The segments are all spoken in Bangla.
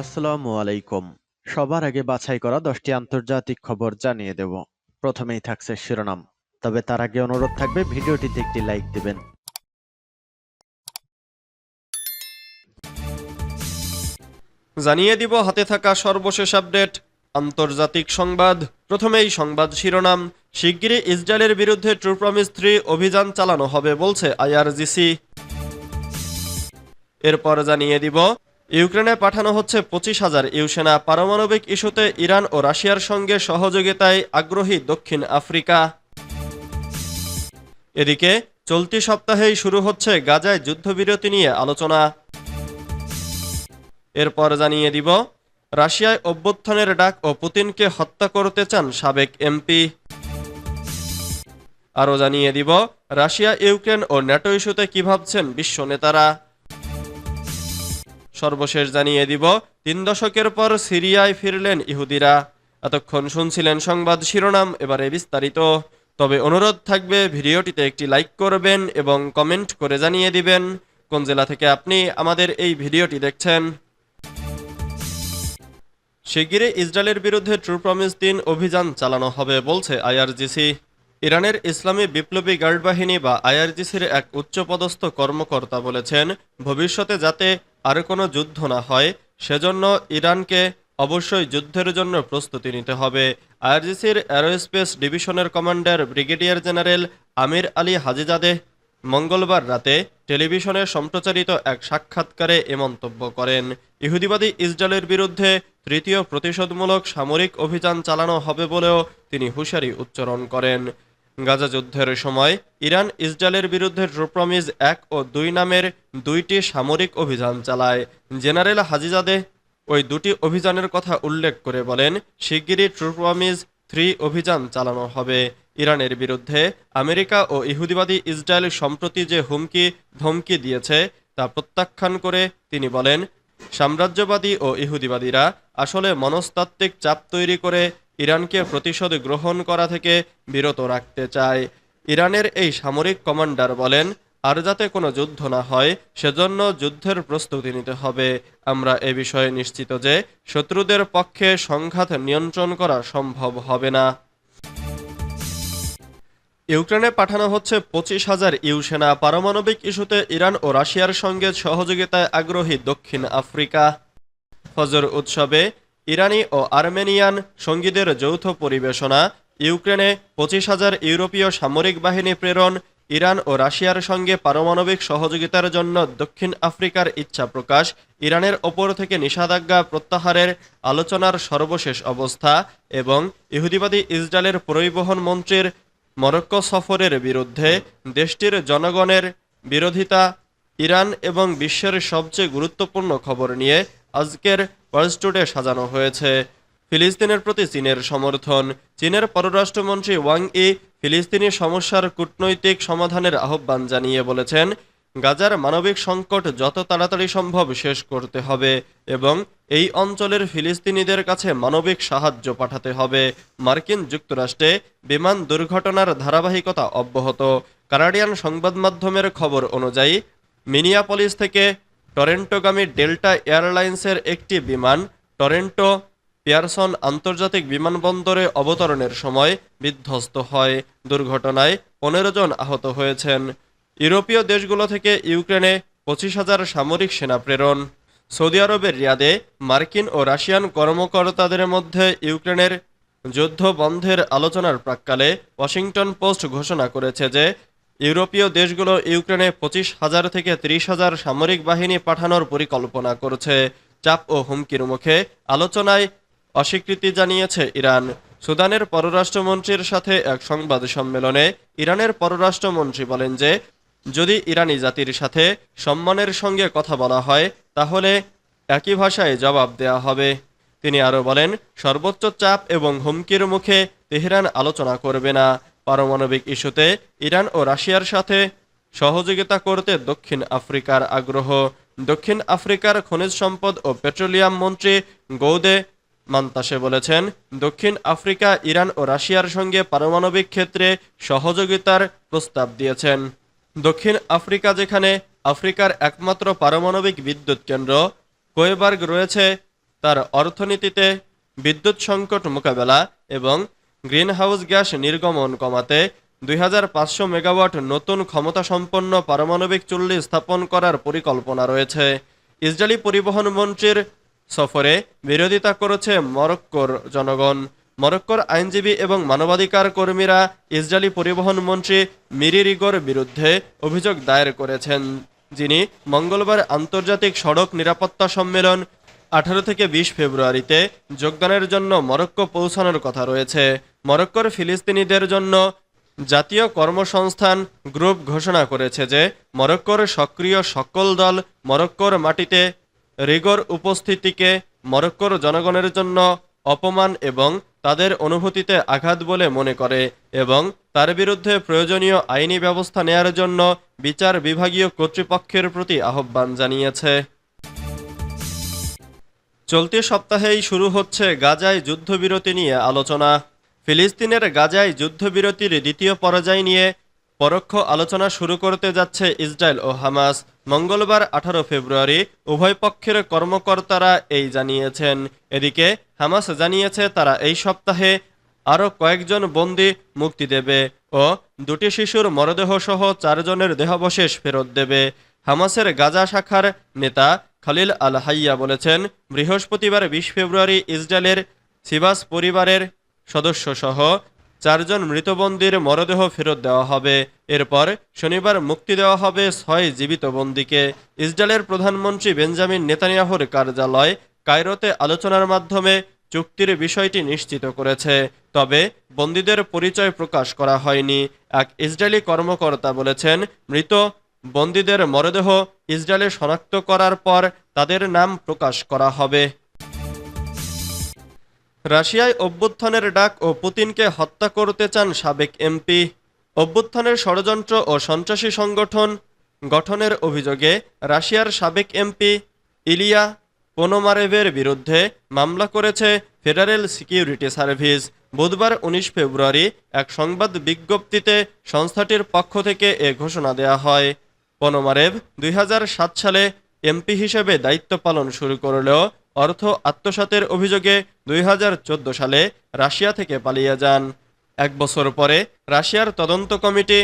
আসসালামু আলাইকুম। সবার আগে বাছাই করা দশটি আন্তর্জাতিক খবর জানিয়ে দেব। প্রথমেই থাকছে শিরোনাম। তবে তার আগে অনুরোধ থাকবে, ভিডিওটিতে একটি লাইক দিবেন। জানিয়ে দিব, হাতে থাকা সর্বশেষ আপডেট, আন্তর্জাতিক সংবাদ। প্রথমেই সংবাদ শিরোনাম। শিগগিরই ইসরায়েলের বিরুদ্ধে ট্রু প্রমিস থ্রি অভিযান চালানো হবে বলছে আইআরজিসি। এরপর জানিয়ে দিব ইউক্রেনে পাঠানো হচ্ছে পঁচিশ হাজার ইউসেনা পারমাণবিক ইস্যুতে ইরান ও রাশিয়ার সঙ্গে সহযোগিতায় আগ্রহী দক্ষিণ আফ্রিকা। এদিকে, চলতি সপ্তাহেই শুরু হচ্ছে গাজায় যুদ্ধবিরতি নিয়ে আলোচনা। এরপর জানিয়ে দিব, রাশিয়ায় অভ্যুত্থানের ডাক ও পুতিনকে হত্যা করতে চান সাবেক এমপি। আরও জানিয়ে দিব, রাশিয়া ইউক্রেন ও ন্যাটো ইস্যুতে কী ভাবছেন বিশ্ব নেতারা? সর্বশেষ জানিয়ে দিব, তিন দশকের পর সিরিয়ায় ফিরলেন ইহুদিরা। এতক্ষণ শুনছিলেন সংবাদ শিরোনাম, এবারে বিস্তারিত। তবে অনুরোধ থাকবে, ভিডিওটিতে একটি লাইক করবেন এবং কমেন্ট করে জানিয়ে দিবেন কোন জেলা থেকে আপনি আমাদের এই ভিডিওটি দেখছেন। শিগগিরই ইসরায়েলের বিরুদ্ধে ট্রু প্রমিস দিন অভিযান চালানো হবে বলছে আইআরজিসি। ইরানের ইসলামী বিপ্লবী গার্ড বাহিনী বা আইআরজিসির এক উচ্চপদস্থ কর্মকর্তা বলেছেন, ভবিষ্যতে যাতে আর কোনো যুদ্ধ না হয়, সেজন্য ইরানকে অবশ্যই যুদ্ধের জন্য প্রস্তুতি নিতে হবে। আইআরজিসির অ্যারোস্পেস ডিভিশনের commander brigadier general Amir Ali Hajizadeh মঙ্গলবার রাতে টেলিভিশনে সম্প্রচারিত এক সাক্ষাৎকারে এ মন্তব্য করেন। ইহুদিবাদী ইসরায়েলের বিরুদ্ধে তৃতীয় প্রতিশোধমূলক সামরিক অভিযান চালানো হবে বলেও তিনি হুঁশিয়ারি উচ্চারণ করেন। গাজা যুদ্ধের সময় ইরান ইসরায়েলের বিরুদ্ধে ট্রুপ্রমিজ এক ও দুই নামের দুইটি সামরিক অভিযান চালায়। জেনারেল হাজিজাদে ওই দুটি অভিযানের কথা উল্লেখ করে বলেন, শিগগিরই ট্রুপ্রমিজ থ্রি অভিযান চালানো হবে। ইরানের বিরুদ্ধে আমেরিকা ও ইহুদিবাদী ইসরায়েল সম্প্রতি যে হুমকি ধমকি দিয়েছে, তা প্রত্যাখ্যান করে তিনি বলেন, সাম্রাজ্যবাদী ও ইহুদিবাদীরা আসলে মনস্তাত্ত্বিক চাপ তৈরি করে ইরানকে প্রতিশোধ গ্রহণ করা থেকে বিরত রাখতে চায়। ইরানের এই সামরিক কমান্ডার বলেন, আর যাতে কোনো যুদ্ধ না হয়, সেজন্য যুদ্ধের প্রস্তুতি নিতে হবে। আমরা এ বিষয়ে নিশ্চিত যে শত্রুদের পক্ষে সংঘাত নিয়ন্ত্রণ করা সম্ভব হবে না। ইউক্রেনে পাঠানো হচ্ছে পঁচিশ হাজার ইউ সেনা। পারমাণবিক ইস্যুতে ইরান ও রাশিয়ার সঙ্গে সহযোগিতায় আগ্রহী দক্ষিণ আফ্রিকা। ফজর উৎসবে ইরানি ও আর্মেনিয়ান সঙ্গীদের যৌথ পরিবেশনা, ইউক্রেনে পঁচিশ হাজার ইউরোপীয় সামরিক বাহিনী প্রেরণ, ইরান ও রাশিয়ার সঙ্গে পারমাণবিক সহযোগিতার জন্য দক্ষিণ আফ্রিকার ইচ্ছা প্রকাশ, ইরানের ওপর থেকে নিষেধাজ্ঞা প্রত্যাহারের আলোচনার সর্বশেষ অবস্থা এবং ইহুদিবাদী ইসরায়েলের পরিবহন মন্ত্রীর মরক্কো সফরের বিরুদ্ধে দেশটির জনগণের বিরোধিতা, ইরান এবং বিশ্বের সবচেয়ে গুরুত্বপূর্ণ খবর নিয়ে আজকের ওয়ার্ল্ড সাজানো হয়েছে। ফিলিস্তিনের প্রতি চীনের সমর্থন। চীনের পররাষ্ট্রমন্ত্রী ওয়াং ই ফিলিস্তিনি সমস্যার কূটনৈতিক সমাধানের আহ্বান জানিয়ে বলেছেন, গাজার মানবিক সংকট যত তাড়াতাড়ি সম্ভব শেষ করতে হবে এবং এই অঞ্চলের ফিলিস্তিনিদের কাছে মানবিক সাহায্য পাঠাতে হবে। মার্কিন যুক্তরাষ্ট্রে বিমান দুর্ঘটনার ধারাবাহিকতা অব্যাহত। কানাডিয়ান সংবাদ মাধ্যমের খবর অনুযায়ী, মিনিয়াপলিস থেকে টরেন্টোগামী ডেল্টা এয়ারলাইন্সের একটি বিমান টরেন্টো পিয়ারসন আন্তর্জাতিক বিমানবন্দরে অবতরণের সময় বিধ্বস্ত হয়। দুর্ঘটনায় পনেরো জন আহত হয়েছেন। ইউরোপীয় দেশগুলো থেকে ইউক্রেনে পঁচিশ হাজার সামরিক সেনা প্রেরণ। সৌদি আরবের রিয়াদে মার্কিন ও রাশিয়ান কর্মকর্তাদের মধ্যে ইউক্রেনের যুদ্ধ বন্ধের আলোচনার প্রাক্কালে ওয়াশিংটন পোস্ট ঘোষণা করেছে যে ইউরোপীয় দেশগুলো ইউক্রেনে পঁচিশ হাজার থেকে ত্রিশ হাজার সামরিক বাহিনী পাঠানোর পরিকল্পনা করছে। চাপ ও হুমকির মুখে আলোচনায় অস্বীকৃতি জানিয়েছে ইরান। সুদানের পররাষ্ট্রমন্ত্রীর সাথে এক সংবাদ সম্মেলনে ইরানের পররাষ্ট্রমন্ত্রী বলেন যে, যদি ইরানি জাতির সাথে সম্মানের সঙ্গে কথা বলা হয়, তাহলে একই ভাষায় জবাব দেয়া হবে। তিনি আরও বলেন, সর্বোচ্চ চাপ এবং হুমকির মুখে তেহরান আলোচনা করবে না। পারমাণবিক ইস্যুতে ইরান ও রাশিয়ার সাথে সহযোগিতা করতে দক্ষিণ আফ্রিকার আগ্রহ। দক্ষিণ আফ্রিকার খনিজ সম্পদ ও পেট্রোলিয়াম মন্ত্রী গৌদে মান্তাসে বলেছেন, দক্ষিণ আফ্রিকা, ইরান ও রাশিয়ার সঙ্গে পারমাণবিক ক্ষেত্রে সহযোগিতার প্রস্তাব দিয়েছেন। দক্ষিণ আফ্রিকা যেখানে আফ্রিকার একমাত্র পারমাণবিক বিদ্যুৎ কেন্দ্র, কোয়েবার্গ রয়েছে, তার অর্থনীতিতে বিদ্যুৎ সংকট মোকাবেলা এবং গ্রিনহাউস গ্যাস নির্গমন কমাতে দুই হাজার পাঁচশো মেগাওয়াট নতুন ক্ষমতাসম্পন্ন পারমাণবিক চুল্লি স্থাপন করার পরিকল্পনা রয়েছে। ইসরায়েলি পরিবহন মন্ত্রীর সফরে বিরোধিতা করেছে মরক্কোর জনগণ। মরক্কোর আইনজীবী এবং মানবাধিকার কর্মীরা ইসরায়েলি পরিবহন মন্ত্রী মিরি রিগোর বিরুদ্ধে অভিযোগ দায়ের করেছেন। যিনি মঙ্গলবার আন্তর্জাতিক সড়ক নিরাপত্তা সম্মেলন আঠারো থেকে বিশ ফেব্রুয়ারিতে যোগদানের জন্য মরক্কো পৌঁছানোর কথা রয়েছে। মরক্কোর ফিলিস্তিনিদের জন্য জাতীয় কর্মসংস্থান গ্রুপ ঘোষণা করেছে যে মরক্কোর সক্রিয় সকল দল মরক্কোর মাটিতে রিগোর উপস্থিতিকে মরক্কোর জনগণের জন্য অপমান এবং তাদের অনুভূতিতে আঘাত বলে মনে করে এবং তার বিরুদ্ধে প্রয়োজনীয় আইনি ব্যবস্থা নেয়ার জন্য বিচার বিভাগীয় কর্তৃপক্ষের প্রতি আহ্বান জানিয়েছে। চলতি সপ্তাহেই শুরু হচ্ছে গাজায় যুদ্ধবিরতি নিয়ে আলোচনা। ফিলিস্তিনের গাজায় যুদ্ধবিরতির দ্বিতীয় পর্যায় নিয়ে পরোক্ষ আলোচনা শুরু করতে যাচ্ছে ইসরায়েল ও হামাস। মঙ্গলবার আঠারো ফেব্রুয়ারি উভয় পক্ষের কর্মকর্তারা এই জানিয়েছেন। এদিকে হামাস জানিয়েছে তারা এই সপ্তাহে আরও কয়েকজন বন্দি মুক্তি দেবে ও দুটি শিশুর মরদেহ সহ চারজনের দেহাবশেষ ফেরত দেবে। হামাসের গাজা শাখার নেতা খালিল আল হাইয়া বলেছেন, বৃহস্পতিবার বিশ ফেব্রুয়ারি ইসরায়েলের সিবাস পরিবারের সদস্যসহ চারজন মৃতবন্দির মরদেহ ফেরত দেওয়া হবে। এরপর শনিবার মুক্তি দেওয়া হবে ছয় জীবিত বন্দীকে। ইসরায়েলের প্রধানমন্ত্রী বেঞ্জামিন নেতানিয়াহুর কার্যালয় কায়রোতে আলোচনার মাধ্যমে চুক্তির বিষয়টি নিশ্চিত করেছে। তবে বন্দীদের পরিচয় প্রকাশ করা হয়নি। এক ইসরায়েলি কর্মকর্তা বলেছেন, মৃত বন্দীদের মরদেহ ইসরায়েলে শনাক্ত করার পর তাদের নাম প্রকাশ করা হবে। রাশিয়ায় অভ্যুত্থানের ডাক ও পুতিনকে হত্যা করতে চান সাবেক এমপি। অভ্যুত্থানের ষড়যন্ত্র ও সন্ত্রাসী সংগঠন গঠনের অভিযোগে রাশিয়ার সাবেক এমপি ইলিয়া পোনোমারেভের বিরুদ্ধে মামলা করেছে ফেডারেল সিকিউরিটি সার্ভিস। বুধবার উনিশ ফেব্রুয়ারি এক সংবাদ বিজ্ঞপ্তিতে সংস্থাটির পক্ষ থেকে এ ঘোষণা দেয়া হয়। পনোমারেভ দুই সালে এমপি হিসেবে দায়িত্ব পালন শুরু করলেও অর্থ আত্মসাতের অভিযোগে দুই হাজার চোদ্দ সালে রাশিয়া থেকে পালিয়ে যান। এক বছর পরে রাশিয়ার তদন্ত কমিটি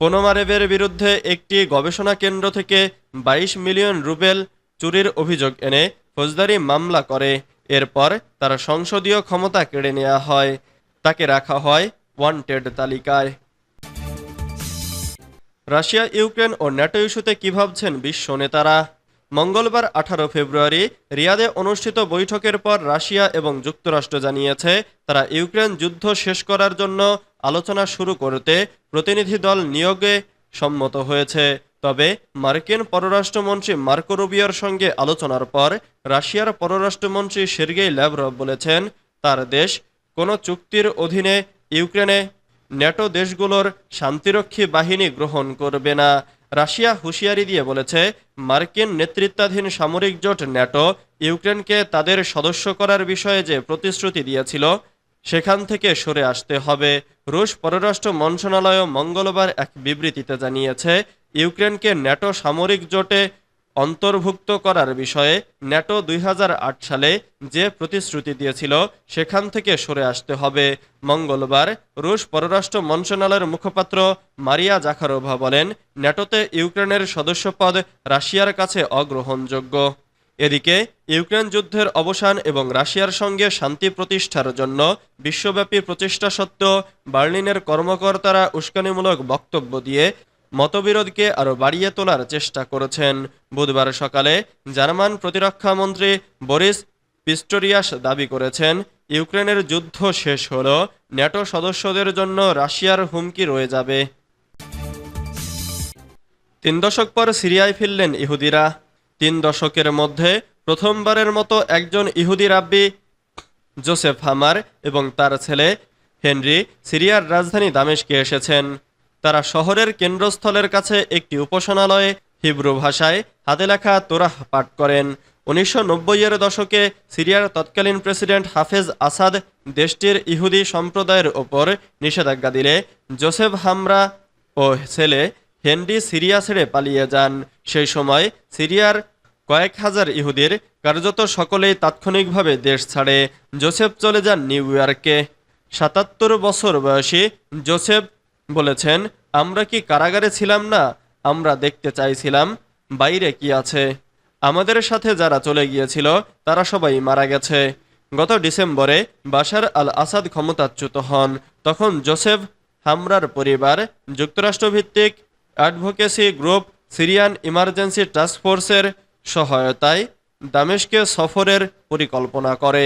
পোনোমারেভের বিরুদ্ধে একটি গবেষণা কেন্দ্র থেকে ২২ মিলিয়ন রুবেল চুরির অভিযোগ এনে ফৌজদারি মামলা করে। এরপর তার সংসদীয় ক্ষমতা কেড়ে নেওয়া হয়। তাকে রাখা হয় ওয়ান্টেড তালিকায়। রাশিয়া, ইউক্রেন ও ন্যাটো ইস্যুতে কী ভাবছেন বিশ্ব নেতারা? মঙ্গলবার আঠারো ফেব্রুয়ারি রিয়াদে অনুষ্ঠিত বৈঠকের পর রাশিয়া এবং যুক্তরাষ্ট্র জানিয়েছে, তারা ইউক্রেন যুদ্ধ শেষ করার জন্য আলোচনা শুরু করতে প্রতিনিধি দল নিয়োগে সম্মত হয়েছে। তবে মার্কিন পররাষ্ট্রমন্ত্রী মার্কো রুবিওর সঙ্গে আলোচনার পর রাশিয়ার পররাষ্ট্রমন্ত্রী সের্গেই ল্যাভরভ বলেছেন, তার দেশ কোনো চুক্তির অধীনে ইউক্রেনে ন্যাটো দেশগুলোর শান্তিরক্ষী বাহিনী গ্রহণ করবে না। রাশিয়া হুঁশিয়ারি দিয়ে বলেছে, মার্কিন নেতৃত্বাধীন সামরিক জোট ন্যাটো ইউক্রেনকে তাদের সদস্য করার বিষয়ে যে প্রতিশ্রুতি দিয়েছিল, সেখান থেকে সরে আসতে হবে। রুশ পররাষ্ট্র মন্ত্রণালয় মঙ্গলবার এক বিবৃতিতে জানিয়েছে, ইউক্রেনকে ন্যাটো সামরিক জোটে অন্তর্ভুক্ত করার বিষয়ে ন্যাটো দুই হাজার আট সালে যে প্রতিশ্রুতি দিয়েছিল, সেখান থেকে সরে আসতে হবে। মঙ্গলবার রুশ পররাষ্ট্র মন্ত্রণালয়ের মুখপাত্র মারিয়া জাখারোভা বলেন, ন্যাটোতে ইউক্রেনের সদস্যপদ রাশিয়ার কাছে অগ্রহণযোগ্য। এদিকে, ইউক্রেন যুদ্ধের অবসান এবং রাশিয়ার সঙ্গে শান্তি প্রতিষ্ঠার জন্য বিশ্বব্যাপী প্রচেষ্টা সত্ত্বেও বার্লিনের কর্মকর্তারা উস্কানিমূলক বক্তব্য দিয়ে মতবিরোধকে আরও বাড়িয়ে তোলার চেষ্টা করেছেন বুধবার সকালে জার্মান প্রতিরক্ষা মন্ত্রী বরিস পিস্টোরিয়াস দাবি করেছেন, ইউক্রেনের যুদ্ধ শেষ হল, ন্যাটো সদস্যদের জন্য রাশিয়ার হুমকি রয়ে যাবে। তিন দশক পর সিরিয়ায় ফিরলেন ইহুদিরা। তিন দশকের মধ্যে প্রথমবারের মতো একজন ইহুদি রাব্বি, জোসেফ হামার এবং তার ছেলে হেনরি, সিরিয়ার রাজধানী দামেশকে এসেছেন। তারা শহরের কেন্দ্রস্থলের কাছে একটি উপাসনালয়ে হিব্রু ভাষায় হাতে লেখা তোরাহ পাঠ করেন। উনিশশো এর দশকে সিরিয়ার তৎকালীন প্রেসিডেন্ট হাফেজ আসাদ দেশটির ইহুদি সম্প্রদায়ের ওপর নিষেধাজ্ঞা দিলে জোসেফ হামরা ও ছেলে হেনরি সিরিয়া ছেড়ে পালিয়ে যান। সেই সময় সিরিয়ার কয়েক হাজার ইহুদির কার্যত সকলেই তাৎক্ষণিকভাবে দেশ ছাড়ে। জোসেফ চলে যান নিউ ইয়র্কে। সাতাত্তর বছর বয়সী জোসেফ বলেছেন, আমরা কি কারাগারে ছিলাম না? আমরা দেখতে চাইছিলাম, বাইরে কি আছে? আমাদের সাথে যারা চলে গিয়েছিল, তারা সবাই মারা গেছে। গত ডিসেম্বরে বাশার আল আসাদ ক্ষমতাচ্যুত হন। তখন জোসেফ হামরার পরিবার, যুক্তরাষ্ট্রভিত্তিক advocacy group, Syrian emergency task ফোর্সের সহায়তায় দামেশকে সফরের পরিকল্পনা করে।